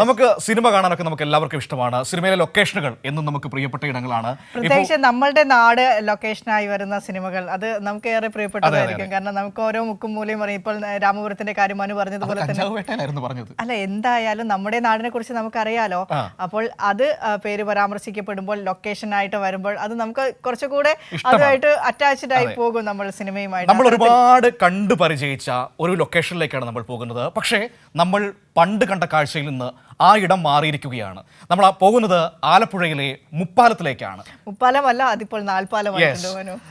നമുക്ക് സിനിമ കാണാനൊക്കെ നമുക്ക് എല്ലാവർക്കും ഇഷ്ടമാണ്. സിനിമയിലെ ലൊക്കേഷനുകൾ എന്നും നമുക്ക് പ്രിയപ്പെട്ട ഇടങ്ങളാണ്. പ്രത്യേകിച്ച് നമ്മളുടെ നാട് ലൊക്കേഷനായി വരുന്ന സിനിമകൾ അത് നമുക്ക് ഏറെ പ്രിയപ്പെട്ടതായിരിക്കും. കാരണം നമുക്ക് ഓരോ മുക്കും മൂലയും പറയും. ഇപ്പോൾ രാമപുരത്തിന്റെ കാര്യം മനു പറഞ്ഞതുപോലെ തന്നെ. പറഞ്ഞത്. അല്ല എന്തായാലും നമ്മുടെ നാടിനെ കുറിച്ച് നമുക്കറിയാലോ. അപ്പോൾ അത് പേര് പരാമർശിക്കപ്പെടുമ്പോൾ ലൊക്കേഷൻ ആയിട്ട് വരുമ്പോൾ അത് നമുക്ക് കുറച്ചുകൂടെ അതുമായിട്ട് അറ്റാച്ച്ഡ് ആയി പോകും നമ്മൾ സിനിമയുമായിട്ട്. നമ്മൾ ഒരുപാട് കണ്ടു പരിചയിച്ച ഒരു ലൊക്കേഷനിലേക്കാണ് നമ്മൾ പോകുന്നത്. പക്ഷേ നമ്മൾ പണ്ട് കണ്ട കാഴ്ചയിൽ നിന്ന് ആ ഇടം മാറിയിരിക്കുകയാണ്. നമ്മൾ ആ പോകുന്നത് ആലപ്പുഴയിലെ മുപ്പാലത്തിലേക്കാണ്. മുപ്പാലമല്ല അതിപ്പോൾ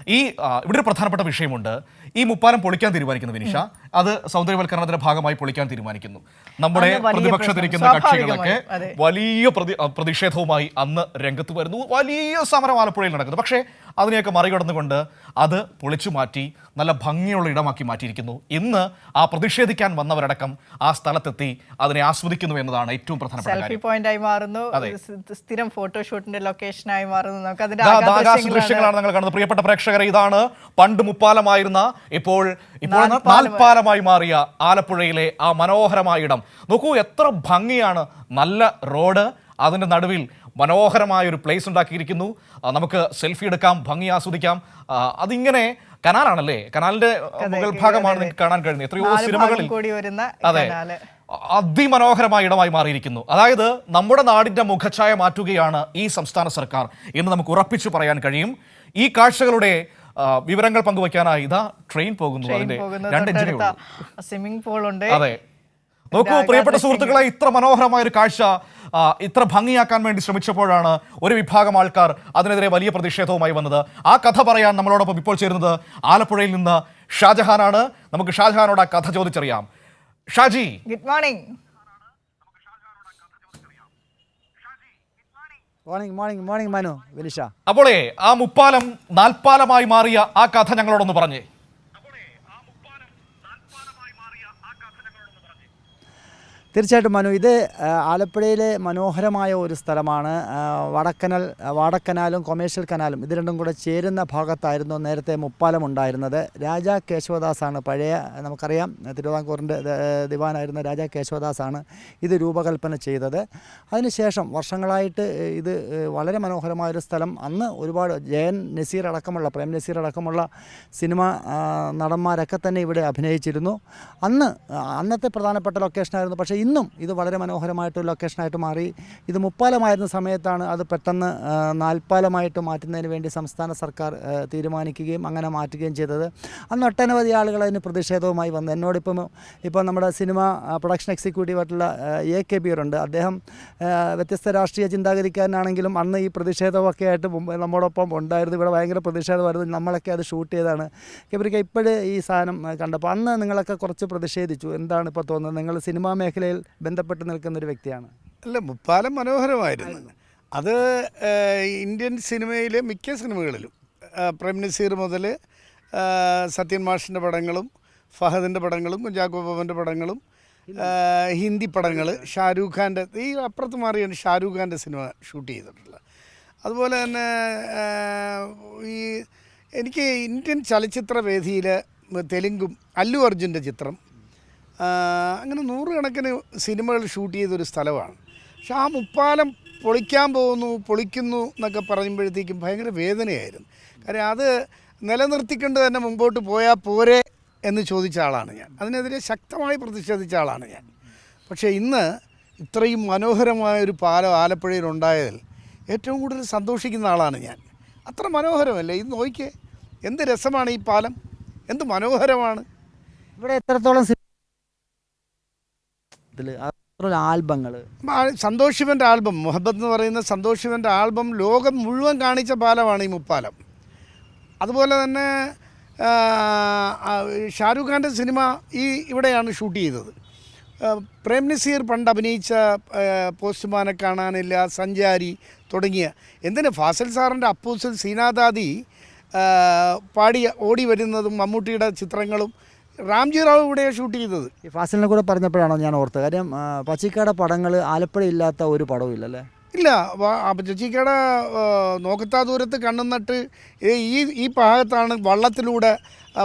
ഈ ഇവിടെ ഒരു പ്രധാനപ്പെട്ട വിഷയമുണ്ട്. ഈ മുപ്പാലം പൊളിക്കാൻ തീരുമാനിക്കുന്നു വിനിഷ. അത് സൗന്ദര്യവൽക്കരണത്തിന്റെ ഭാഗമായി പൊളിക്കാൻ തീരുമാനിക്കുന്നു. നമ്മുടെ പ്രതിപക്ഷത്തിരിക്കുന്ന കക്ഷികളൊക്കെ വലിയ പ്രതി പ്രതിഷേധവുമായി അന്ന് രംഗത്ത് വരുന്നു. വലിയ സമരം ആലപ്പുഴയിൽ നടക്കുന്നു. പക്ഷേ അതിനെയൊക്കെ മറികടന്നുകൊണ്ട് അത് പൊളിച്ചു മാറ്റി നല്ല ഭംഗിയുള്ള ഇടമാക്കി മാറ്റിയിരിക്കുന്നു. ഇന്ന് ആ പ്രതിഷേധിക്കാൻ വന്നവരടക്കം ആ സ്ഥലത്തെത്തി അതിനെ ആസ്വദിക്കുന്നു എന്നതാണ് ഏറ്റവും പ്രധാനപ്പെട്ട സെൽഫി കാര്യം. പോയിന്റ് ആയി മാറുന്നു. സ്ഥിരം ഫോട്ടോഷൂട്ടിന്റെ ലൊക്കേഷനായി മാറുന്നു. നമുക്ക് അതിന്റെ ആകാശ ദൃശ്യങ്ങളാണ്. നിങ്ങൾ കാണുന്നത്. പ്രിയപ്പെട്ട പ്രേക്ഷകരെ ഇതാണ് പണ്ട് മുപ്പാലമായിരുന്ന ഇപ്പോൾ ഇപ്പോൾ നാൽപ്പാലം. നാൽപ്പാലമായി മാറിയ ആലപ്പുഴയിലെ ആ മനോഹരമായ ഇടം. നോക്കൂ എത്ര ഭംഗിയാണ്. നല്ല റോഡ് അതിന്റെ നടുവിൽ മനോഹരമായ ഒരു പ്ലേസ് ഉണ്ടാക്കിയിരിക്കുന്നു നമുക്ക് സെൽഫി എടുക്കാം ഭംഗി ആസ്വദിക്കാം. അതിങ്ങനെ കനാലാണല്ലേ? കനാലിന്റെ മുകൾ ഭാഗമാണ് നിങ്ങൾക്ക് കാണാൻ കഴിയുന്നത്. എത്രയോ സിനിമകളിൽ അതെ. അതിമനോഹരമായ ഇടമായി മാറിയിരിക്കുന്നു. അതായത് നമ്മുടെ നാടിന്റെ മുഖഛായ മാറ്റുകയാണ് ഈ സംസ്ഥാന സർക്കാർ എന്ന് നമുക്ക് ഉറപ്പിച്ചു പറയാൻ കഴിയും. ഈ കാഴ്ചകളുടെ വിവരങ്ങൾ പങ്കുവയ്ക്കാനായി ഇതാ ട്രെയിൻ പോകുന്നു അതിന്റെ രണ്ട് സ്വിമ്മിംഗ് പൂൾ ഉണ്ട്. അതെ. നോക്കൂ പ്രിയപ്പെട്ട സുഹൃത്തുക്കളെ ഇത്ര മനോഹരമായ ഒരു കാഴ്ച ഇത്ര ഭംഗിയാക്കാൻ വേണ്ടി ശ്രമിച്ചപ്പോഴാണ് ഒരു വിഭാഗം ആൾക്കാർ അതിനെതിരെ വലിയ പ്രതിഷേധവുമായി വന്നത്. ആ കഥ പറയാൻ നമ്മളോടൊപ്പം ഇപ്പോൾ ചേരുന്നത് ആലപ്പുഴയിൽ നിന്ന് ഷാജഹാനാണ്. നമുക്ക് ഷാജഹാനോട് ആ കഥ ചോദിച്ചറിയാം. Shaji. Good morning. Morning morning morning Manu Vinisha. അപ്പോളേ ആ മുപ്പാലം നാൽപ്പാലമായി മാറിയ ആ കഥ ഞങ്ങളോടൊന്ന് പറഞ്ഞേ. തീർച്ചയായിട്ടും മനു ഇത് ആലപ്പുഴയിലെ മനോഹരമായ ഒരു സ്ഥലമാണ്. വടക്കനൽ വാടക്കനാലും കൊമേഴ്ഷ്യൽ കനാലും ഇത് രണ്ടും കൂടെ ചേരുന്ന ഭാഗത്തായിരുന്നു നേരത്തെ മുപ്പാലം ഉണ്ടായിരുന്നത്. രാജാ കേശവദാസാണ് പഴയ നമുക്കറിയാം തിരുവിതാംകൂറിന്റെ ദിവാനായിരുന്ന രാജാ കേശവദാസാണ് ഇത് രൂപകൽപ്പന ചെയ്തത്. അതിനുശേഷം വർഷങ്ങളായിട്ട് ഇത് വളരെ മനോഹരമായൊരു സ്ഥലം. അന്ന് ഒരുപാട് ജയൻ നസീർ അടക്കമുള്ള പ്രേം നസീർ അടക്കമുള്ള സിനിമ നടന്മാരൊക്കെ തന്നെ ഇവിടെ അഭിനയിച്ചിരുന്നു. അന്ന് അന്നത്തെ പ്രധാനപ്പെട്ട ലൊക്കേഷനായിരുന്നു പക്ഷേ ഇന്നും ഇത് വളരെ മനോഹരമായിട്ട് ലൊക്കേഷനായിട്ട് മാറി. ഇത് മുപ്പാലമായിരുന്ന സമയത്താണ് അത് പെട്ടെന്ന് നാൽപ്പാലമായിട്ട് മാറ്റുന്നതിന് വേണ്ടി സംസ്ഥാന സർക്കാർ തീരുമാനിക്കുകയും അങ്ങനെ മാറ്റുകയും ചെയ്തത്. അന്ന് ഒട്ടനവധി ആളുകൾ അതിന് പ്രതിഷേധവുമായി വന്നു. എന്നോടിപ്പം ഇപ്പോൾ നമ്മുടെ സിനിമ പ്രൊഡക്ഷൻ എക്സിക്യൂട്ടീവ് ആയിട്ടുള്ള ആ, എ കെ ബീറുണ്ട് അദ്ദേഹം വ്യത്യസ്ത രാഷ്ട്രീയ ചിന്താഗതിക്കാരനാണെങ്കിലും അന്ന് ഈ പ്രതിഷേധമൊക്കെ ആയിട്ട് നമ്മോടൊപ്പം ഉണ്ടായിരുന്നു. ഇവിടെ ഭയങ്കര പ്രതിഷേധമായിരുന്നു. നമ്മളൊക്കെ അത് ഷൂട്ട് ചെയ്താണ് ഇവർക്ക് ഇപ്പോഴും ഈ സാധനം കണ്ടപ്പോൾ അന്ന് നിങ്ങളൊക്കെ കുറച്ച് പ്രതിഷേധിച്ചു. എന്താണ് ഇപ്പോൾ തോന്നുന്നത്? നിങ്ങൾ സിനിമാ മേഖലയിൽ ബന്ധപ്പെട്ട് നിൽക്കുന്ന ഒരു വ്യക്തിയാണ്. അല്ല മുപ്പാലം മനോഹരമായിരുന്നു. അത് ഇന്ത്യൻ സിനിമയിലെ മിക്ക സിനിമകളിലും പ്രേം നസീർ മുതൽ സത്യൻ മാഷിന്റെ പടങ്ങളും ഫഹദിന്റെ പടങ്ങളും കുഞ്ചാക്കോ ബോബന്റെ പടങ്ങളും ഹിന്ദി. പടങ്ങൾ ഷാരൂഖ് ഖാന്റെ ഈ അപ്പുറത്ത് മാറിയാണ് ഷാരൂഖ് ഖാന്റെ സിനിമ ഷൂട്ട് ചെയ്തിട്ടുള്ളത് അതുപോലെ തന്നെ ഈ എനിക്ക് ഇന്ത്യൻ ചലച്ചിത്ര വേദിയിൽ തെലുങ്കും അല്ലു അർജുന്റെ ചിത്രം അങ്ങനെ നൂറുകണക്കിന് സിനിമകൾ ഷൂട്ട് ചെയ്തൊരു സ്ഥലമാണ്. പക്ഷെ ആ മുപ്പാലം പൊളിക്കാൻ പോകുന്നു പൊളിക്കുന്നു എന്നൊക്കെ പറയുമ്പോഴത്തേക്കും ഭയങ്കര വേദനയായിരുന്നു. കാര്യം അത് നിലനിർത്തിക്കൊണ്ട് തന്നെ മുമ്പോട്ട് പോയാൽ പോരെ എന്ന് ചോദിച്ച ആളാണ് ഞാൻ. അതിനെതിരെ ശക്തമായി പ്രതിഷേധിച്ച ആളാണ് ഞാൻ. പക്ഷേ ഇന്ന് ഇത്രയും മനോഹരമായ ഒരു പാലം ആലപ്പുഴയിൽ ഉണ്ടായതിൽ ഏറ്റവും കൂടുതൽ സന്തോഷിക്കുന്ന ആളാണ് ഞാൻ. അത്ര മനോഹരമല്ലേ. ഇത് നോക്കിയേ എന്ത് രസമാണ് ഈ പാലം? എന്ത് മനോഹരമാണ്? ഇവിടെ എത്രത്തോളം ഇതിൽ ആൽബങ്ങൾ ആ- സന്തോഷ് ആൽബം മുഹബത്ത് എന്ന് പറയുന്ന സന്തോഷ് ആൽബം ലോകം മുഴുവൻ കാണിച്ച പാലമാണ് ഈ മുപ്പാലം. അതുപോലെ തന്നെ ഷാരൂഖ് ഖാന്റെ സിനിമ ഈ ഇവിടെയാണ് ഷൂട്ട് ചെയ്തത്. പ്രേം നസീർ പണ്ട് അഭിനയിച്ച പോസ്റ്റ്മാനെ കാണാനില്ല സഞ്ചാരി തുടങ്ങിയ. എന്തിന് ഫാസിൽ സാറിന്റെ അപ്പൂസിൽ സീനാദാദി പാടി ഓടി വരുന്നതും മമ്മൂട്ടിയുടെ ചിത്രങ്ങളും റാംജി റാവു ഇവിടെയാണ് ഷൂട്ട് ചെയ്തത്. ഈ ഫാസിലിനെ കൂടെ പറഞ്ഞപ്പോഴാണോ ഞാൻ ഓർത്തത്? കാര്യം പച്ചിക്കാട പടങ്ങൾ ആലപ്പുഴ ഇല്ലാത്ത ഒരു പടവും ഇല്ലല്ലേ? ഇല്ല ചേച്ചിക്കട നോക്കത്താ ദൂരത്ത് കണ്ണുന്നിട്ട് ഈ ഈ ഭാഗത്താണ് വള്ളത്തിലൂടെ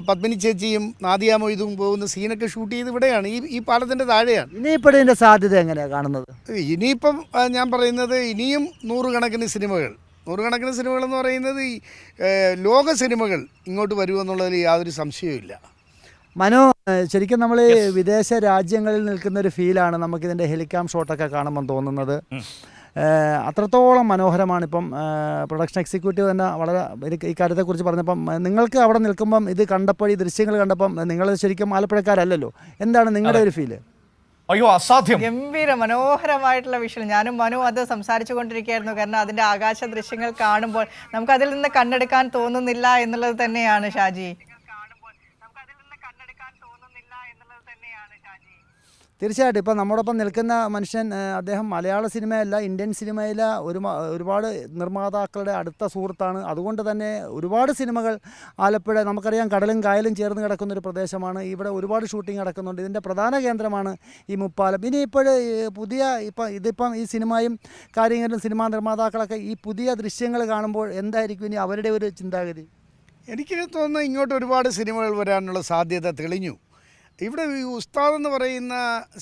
പത്മിനി ചേച്ചിയും നാദിയ മൊയ്തും പോകുന്ന സീനൊക്കെ ഷൂട്ട് ചെയ്ത് ഇവിടെയാണ്. ഈ ഈ പാലത്തിന്റെ താഴെയാണ്. ഇനിയിപ്പോൾ ഇതിന്റെ സാധ്യത എങ്ങനെയാണ് കാണുന്നത്? ഇനിയിപ്പം ഞാൻ പറയുന്നത് ഇനിയും നൂറുകണക്കിന് സിനിമകൾ. നൂറുകണക്കിന് സിനിമകൾ എന്ന് പറയുന്നത് ഈ ലോക സിനിമകൾ ഇങ്ങോട്ട് വരുമെന്നുള്ളതിൽ യാതൊരു സംശയവും മനു ശരിക്കും നമ്മൾ വിദേശ രാജ്യങ്ങളിൽ നിൽക്കുന്ന ഒരു ഫീലാണ് നമുക്ക് ഇതിന്റെ ഹെലികാം ഷോട്ടൊക്കെ കാണുമ്പോൾ തോന്നുന്നത്. അത്രത്തോളം മനോഹരമാണ് ഇപ്പം പ്രൊഡക്ഷൻ എക്സിക്യൂട്ടീവ് തന്നെ വളരെ ഈ കാര്യത്തെക്കുറിച്ച് പറഞ്ഞപ്പം നിങ്ങൾക്ക് അവിടെ നിൽക്കുമ്പം ഇത് കണ്ടപ്പോൾ ഈ ദൃശ്യങ്ങൾ കണ്ടപ്പം നിങ്ങൾ ശരിക്കും ആലപ്പുഴക്കാരല്ലല്ലോ. എന്താണ് നിങ്ങളുടെ ഒരു ഫീൽ അയ്യോ അസാധ്യം. ഗംഭീര മനോഹരമായിട്ടുള്ള വിഷയം ഞാനും മനു അത് സംസാരിച്ചു കൊണ്ടിരിക്കുകയായിരുന്നു. കാരണം അതിന്റെ ആകാശ ദൃശ്യങ്ങൾ കാണുമ്പോൾ നമുക്ക് അതിൽ നിന്ന് കണ്ണെടുക്കാൻ തോന്നുന്നില്ല എന്നുള്ളത് തന്നെയാണ് ഷാജി. തീർച്ചയായിട്ടും. ഇപ്പം നമ്മോടൊപ്പം നിൽക്കുന്ന മനുഷ്യൻ അദ്ദേഹം മലയാള സിനിമയല്ല ഇന്ത്യൻ സിനിമയിലെ ഒരു ഒരുപാട് നിർമ്മാതാക്കളുടെ അടുത്ത സുഹൃത്താണ്. അതുകൊണ്ട് തന്നെ ഒരുപാട് സിനിമകൾ ആലപ്പുഴ നമുക്കറിയാം കടലും കായലും ചേർന്ന് കിടക്കുന്ന ഒരു പ്രദേശമാണ്. ഇവിടെ ഒരുപാട് ഷൂട്ടിംഗ് നടക്കുന്നുണ്ട്. ഇതിന്റെ പ്രധാന കേന്ദ്രമാണ് ഈ മുപ്പാലം. ഇനി ഇപ്പോൾ പുതിയ ഇപ്പം ഇതിപ്പം ഈ സിനിമയും കാര്യങ്ങളും സിനിമാ നിർമ്മാതാക്കളൊക്കെ ഈ പുതിയ ദൃശ്യങ്ങൾ കാണുമ്പോൾ എന്തായിരിക്കും ഇനി അവരുടെ ഒരു ചിന്താഗതി? എനിക്ക് തോന്നുന്നു ഇങ്ങോട്ട് ഒരുപാട് സിനിമകൾ വരാനുള്ള സാധ്യത തെളിഞ്ഞു. ഇവിടെ ഈ ഉസ്താദ് എന്ന് പറയുന്ന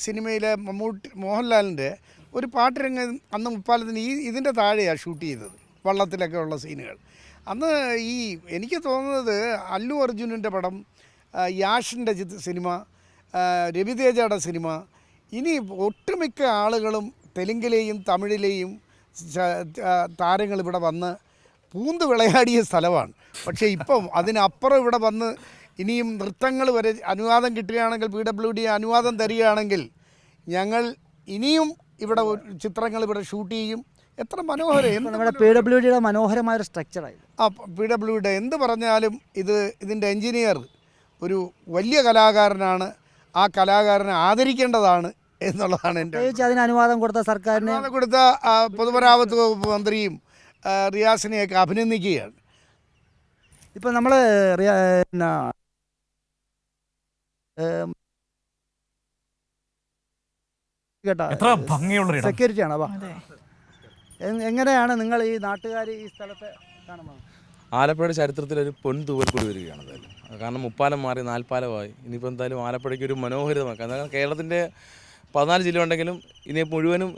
സിനിമയിലെ മമ്മൂട്ടി മോഹൻലാലിന്റെ ഒരു പാട്ടുരംഗം അന്ന് മുപ്പാലത്തിന് ഈ ഇതിന്റെ താഴെയാണ് ഷൂട്ട് ചെയ്തത് വള്ളത്തിലൊക്കെ ഉള്ള സീനുകൾ. അന്ന് ഈ എനിക്ക് തോന്നുന്നത് അല്ലു അർജുനന്റെ പടം യാഷിന്റെ സിനിമ രവിതേജയുടെ സിനിമ ഇനി ഒട്ടുമിക്ക ആളുകളും തെലുങ്കിലെയും തമിഴിലെയും താരങ്ങൾ ഇവിടെ വന്ന് പൂന്ത് വിളയാടിയ സ്ഥലമാണ്. പക്ഷേ ഇപ്പം അതിനപ്പുറം ഇവിടെ വന്ന് ഇനിയും നൃത്തങ്ങൾ വരെ അനുവാദം കിട്ടുകയാണെങ്കിൽ പി ഡബ്ല്യു ഡി അനുവാദം തരികയാണെങ്കിൽ ഞങ്ങൾ ഇനിയും ഇവിടെ ചിത്രങ്ങൾ ഇവിടെ ഷൂട്ട് ചെയ്യും. എത്ര മനോഹരം. നമ്മുടെ പി ഡബ്ല്യു ഡിയുടെ മനോഹരമായ ഒരു സ്ട്രക്ചറായി ആ പി ഡബ്ല്യു ഡി എന്ത് പറഞ്ഞാലും ഇത് ഇതിന്റെ എൻജിനീയർ ഒരു വലിയ കലാകാരനാണ്. ആ കലാകാരനെ ആദരിക്കേണ്ടതാണ് എന്നുള്ളതാണ് എന്റെ അതിന് അനുവാദം കൊടുത്ത സർക്കാരിനെ കൊടുത്ത പൊതുമരാമത്ത് വകുപ്പ് മന്ത്രിയും റിയാസിനെയൊക്കെ അഭിനന്ദിക്കുകയാണ്. ഇപ്പം നമ്മൾ പിന്നെ ഏം, കേട്ടാ എത്ര ഭംഗിയുള്ള ഇടം സെക്യൂരിറ്റി ആണ് എങ്ങനെയാണ് നിങ്ങൾ ഈ നാട്ടുകാർ ഈ സ്ഥലത്തെ കാണുന്നത്? ആലപ്പുഴയുടെ ചരിത്രത്തിൽ ഒരു പൊൻതൂവൽ കൂടി വരികയാണ് എന്തായാലും. കാരണം മുപ്പാലം മാറി നാൽപ്പാലമായി. ഇനിയിപ്പോൾ എന്തായാലും ആലപ്പുഴയ്ക്ക് ഒരു മനോഹരിതമാക്കാം. കാരണം കേരളത്തിന്റെ പതിനാല് ജില്ല ഉണ്ടെങ്കിലും ഇനി മുഴുവനും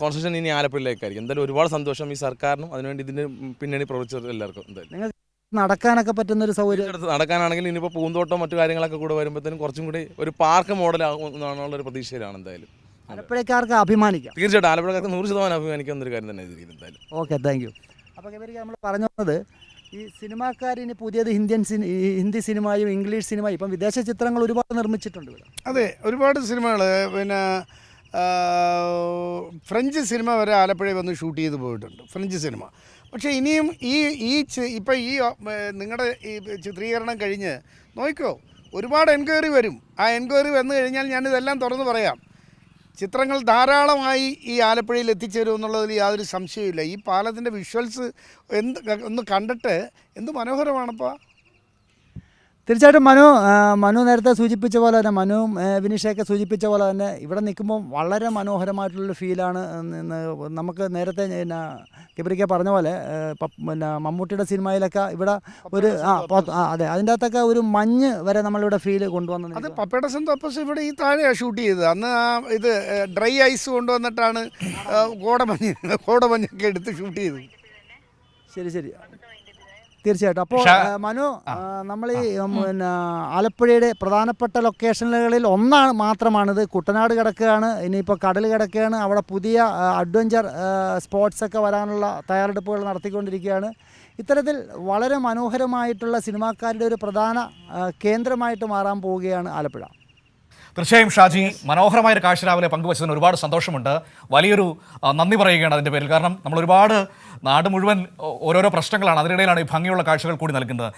കോൺസ്റ്റിറ്റ്യൂഷൻ ഇനി ആലപ്പുഴയിലേക്കായിരിക്കും. എന്തായാലും ഒരുപാട് സന്തോഷം ഈ സർക്കാരിനും. അതിനുവേണ്ടി ഇതിന് പിന്നണി പ്രവർത്തിച്ചവർ എല്ലാവർക്കും. എന്തായാലും. നടക്കാനൊക്കെ പറ്റുന്ന ഒരു സൗകര്യം. നടക്കാനാണെങ്കിൽ ഇനിയിപ്പോൾ പൂന്തോട്ടം മറ്റു കാര്യങ്ങളൊക്കെ കൂടെ വരുമ്പോഴത്തേനും കുറച്ചും കൂടി ഒരു പാർക്ക് മോഡലാകും എന്നുള്ള ഒരു പ്രതീക്ഷയിലാണ് എന്തായാലും. ആലപ്പുഴക്കാർക്ക് അഭിമാനിക്കാം? തീർച്ചയായിട്ടും. ആലപ്പുഴക്കാർക്ക് നൂറ് ശതമാനം അഭിമാനിക്കുന്ന ഒരു കാര്യം തന്നെ എന്തായാലും. ഓക്കെ താങ്ക് യു അപ്പോൾ ഇവർക്ക് നമ്മൾ പറഞ്ഞു വന്നത് ഈ സിനിമാക്കാർ ഇനി പുതിയത് ഇന്ത്യൻ സിനി ഹിന്ദി സിനിമയും ഇംഗ്ലീഷ് സിനിമയും ഇപ്പം വിദേശ ചിത്രങ്ങൾ ഒരുപാട് നിർമ്മിച്ചിട്ടുണ്ട് ഇവിടെ. അതെ ഒരുപാട് സിനിമകൾ പിന്നെ ഫ്രഞ്ച് സിനിമ വരെ ആലപ്പുഴയിൽ വന്ന് ഷൂട്ട് ചെയ്ത് പോയിട്ടുണ്ട്. French cinema. പക്ഷേ ഇനിയും ഈ ഈ ഇപ്പം ഈ നിങ്ങളുടെ ഈ ചിത്രീകരണം കഴിഞ്ഞ് നോക്കിക്കോ ഒരുപാട് എൻക്വയറി വരും. ആ എൻക്വയറി വന്നു കഴിഞ്ഞാൽ ഞാനിതെല്ലാം തുറന്ന് പറയാം. ചിത്രങ്ങൾ ധാരാളമായി ഈ ആലപ്പുഴയിൽ എത്തിച്ചേരും എന്നുള്ളതിൽ യാതൊരു സംശയവുമില്ല. ഈ പാലത്തിന്റെ വിഷ്വൽസ് എന്ത് ഒന്ന് കണ്ടിട്ട് എന്ത് മനോഹരമാണപ്പാ. തീർച്ചയായിട്ടും മനു മനു നേരത്തെ സൂചിപ്പിച്ച പോലെ തന്നെ മനുവും വിനീഷയൊക്കെ സൂചിപ്പിച്ച പോലെ തന്നെ ഇവിടെ നിൽക്കുമ്പോൾ വളരെ മനോഹരമായിട്ടുള്ളൊരു ഫീലാണ് നമുക്ക് നേരത്തെ പിന്നെ കിബറിക്ക പറഞ്ഞ പോലെ പിന്നെ മമ്മൂട്ടിയുടെ സിനിമയിലൊക്കെ ഇവിടെ ഒരു ആ അതെ അതിന്റെ അകത്തൊക്കെ ഒരു മഞ്ഞ് വരെ നമ്മളിവിടെ ഫീൽ കൊണ്ടുവന്നത് അത് പപ്പയുടെ സന്തോപ്പസ് ഇവിടെ ഈ താഴെയാണ് ഷൂട്ട് ചെയ്തത്. അന്ന് ആ ഇത് ഡ്രൈ ഐസ് കൊണ്ടുവന്നിട്ടാണ് കോടമഞ്ഞ് കോടമഞ്ഞൊക്കെ എടുത്ത് ഷൂട്ട് ചെയ്തത്. ശരി ശരി. തീർച്ചയായിട്ടും. അപ്പോൾ മനു നമ്മൾ ഈ പിന്നെ ആലപ്പുഴയുടെ പ്രധാനപ്പെട്ട ലൊക്കേഷനുകളിൽ ഒന്നാണ് മാത്രമാണിത്. കുട്ടനാട് കിടക്കുകയാണ് ഇനിയിപ്പോൾ കടൽ കിടക്കുകയാണ്. അവിടെ പുതിയ അഡ്വഞ്ചർ സ്പോർട്സ് ഒക്കെ വരാനുള്ള തയ്യാറെടുപ്പുകൾ നടത്തിക്കൊണ്ടിരിക്കുകയാണ്. ഇത്തരത്തിൽ വളരെ മനോഹരമായിട്ടുള്ള സിനിമാക്കാരുടെ ഒരു പ്രധാന കേന്ദ്രമായിട്ട് മാറാൻ പോവുകയാണ് ആലപ്പുഴ. തീർച്ചയായും ഷാജി മനോഹരമായ ഒരു കാഴ്ച രാവിലെ പങ്കുവച്ചതിന് ഒരുപാട് സന്തോഷമുണ്ട്. വലിയൊരു നന്ദി പറയുകയാണ് അതിന്റെ പേരിൽ. കാരണം നമ്മൾ ഒരുപാട് നാട് മുഴുവൻ ഓരോരോ പ്രശ്നങ്ങളാണ് അതിനിടയിലാണ് ഈ ഭംഗിയുള്ള കാഴ്ചകൾ കൂടി നൽകുന്നത്.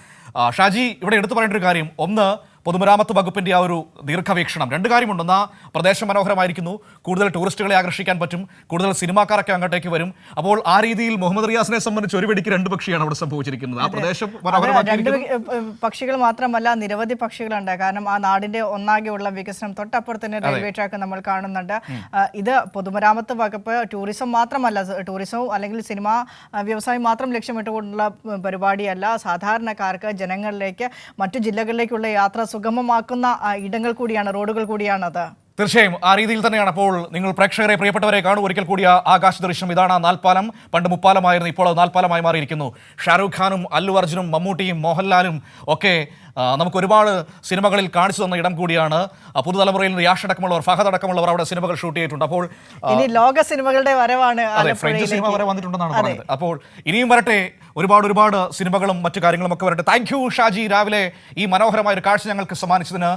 ഷാജി ഇവിടെ എടുത്തു പറയേണ്ട ഒരു കാര്യം. ഒന്ന് പൊതുമരാമത്ത് വകുപ്പിന്റെ ആ ഒരു ദീർഘവീക്ഷണം. രണ്ട് കാര്യമുണ്ട്. ഒന്ന് പ്രദേശം മനോഹരമായിരിക്കുന്നു. കൂടുതൽ ടൂറിസ്റ്റുകളെ ആകർഷിക്കാൻ പറ്റും. കൂടുതൽ സിനിമാക്കാരൊക്കെ അങ്ങോട്ടേക്ക് വരും. അപ്പോൾ ആ രീതിയിൽ മുഹമ്മദ് റിയാസിനെ സംബന്ധിച്ച് ഒരു വെടിക്ക് രണ്ട് പക്ഷിയാണ് അവിടെ സംഭവിച്ചിരിക്കുന്നത്. ആ പ്രദേശം രണ്ട് പക്ഷികൾ മാത്രമല്ല നിരവധി പക്ഷികളുണ്ട്. കാരണം ആ നാടിന്റെ ഒന്നാകെയുള്ള വികസനം തൊട്ടപ്പുറത്ത് തന്നെ റെയിൽവേ ട്രാക്ക് നമ്മൾ കാണുന്നുണ്ട്. ഇത് പൊതുമരാമത്ത് വകുപ്പ് ടൂറിസം മാത്രമല്ല ടൂറിസവും അല്ലെങ്കിൽ സിനിമാ വ്യവസായം മാത്രം ലക്ഷ്യമിട്ടുകൊണ്ടുള്ള പരിപാടിയല്ല. സാധാരണക്കാർക്ക് ജനങ്ങളിലേക്ക് മറ്റു ജില്ലകളിലേക്കുള്ള യാത്ര സുഗമമാക്കുന്ന ഇടങ്ങൾ കൂടിയാണ് റോഡുകൾ കൂടിയാണത്. തീർച്ചയായും ആ രീതിയിൽ തന്നെയാണ് അപ്പോൾ നിങ്ങൾ പ്രേക്ഷകരെ പ്രിയപ്പെട്ടവരെ കാണൂ. ഒരിക്കൽ കൂടി ആകാശ ദൃശ്യം ഇതാണ്. നാൽപ്പാലം പണ്ട് മുപ്പാലമായിരുന്നു ഇപ്പോൾ അത് നാൽപ്പാലമായി മാറിയിരിക്കുന്നു. ഷാരൂഖ് ഖാനും അല്ലു അർജുനും മമ്മൂട്ടിയും മോഹൻലാലും ഒക്കെ നമുക്ക് ഒരുപാട് സിനിമകളിൽ കാണിച്ചു തന്ന ഇടം കൂടിയാണ്. പുതുതലമുറയിൽ റിയാഷ് അടക്കമുള്ളവർ ഫഹദ് അടക്കമുള്ളവർ അവിടെ സിനിമകൾ ഷൂട്ട് ചെയ്തിട്ടുണ്ട്. അപ്പോൾ ഇനി ലോക സിനിമകളുടെ വരവാണ് അതെ ഫ്രഞ്ച് സിനിമ വരെ വന്നിട്ടുണ്ടെന്നാണ് പറയുന്നത് അപ്പോൾ ഇനിയും വരട്ടെ. ഒരുപാട് ഒരുപാട് സിനിമകളും മറ്റു കാര്യങ്ങളും ഒക്കെ വരട്ടെ. Thank you Shaji. രാവിലെ ഈ മനോഹരമായ ഒരു കാഴ്ച ഞങ്ങൾക്ക് സമ്മാനിച്ചതിന്.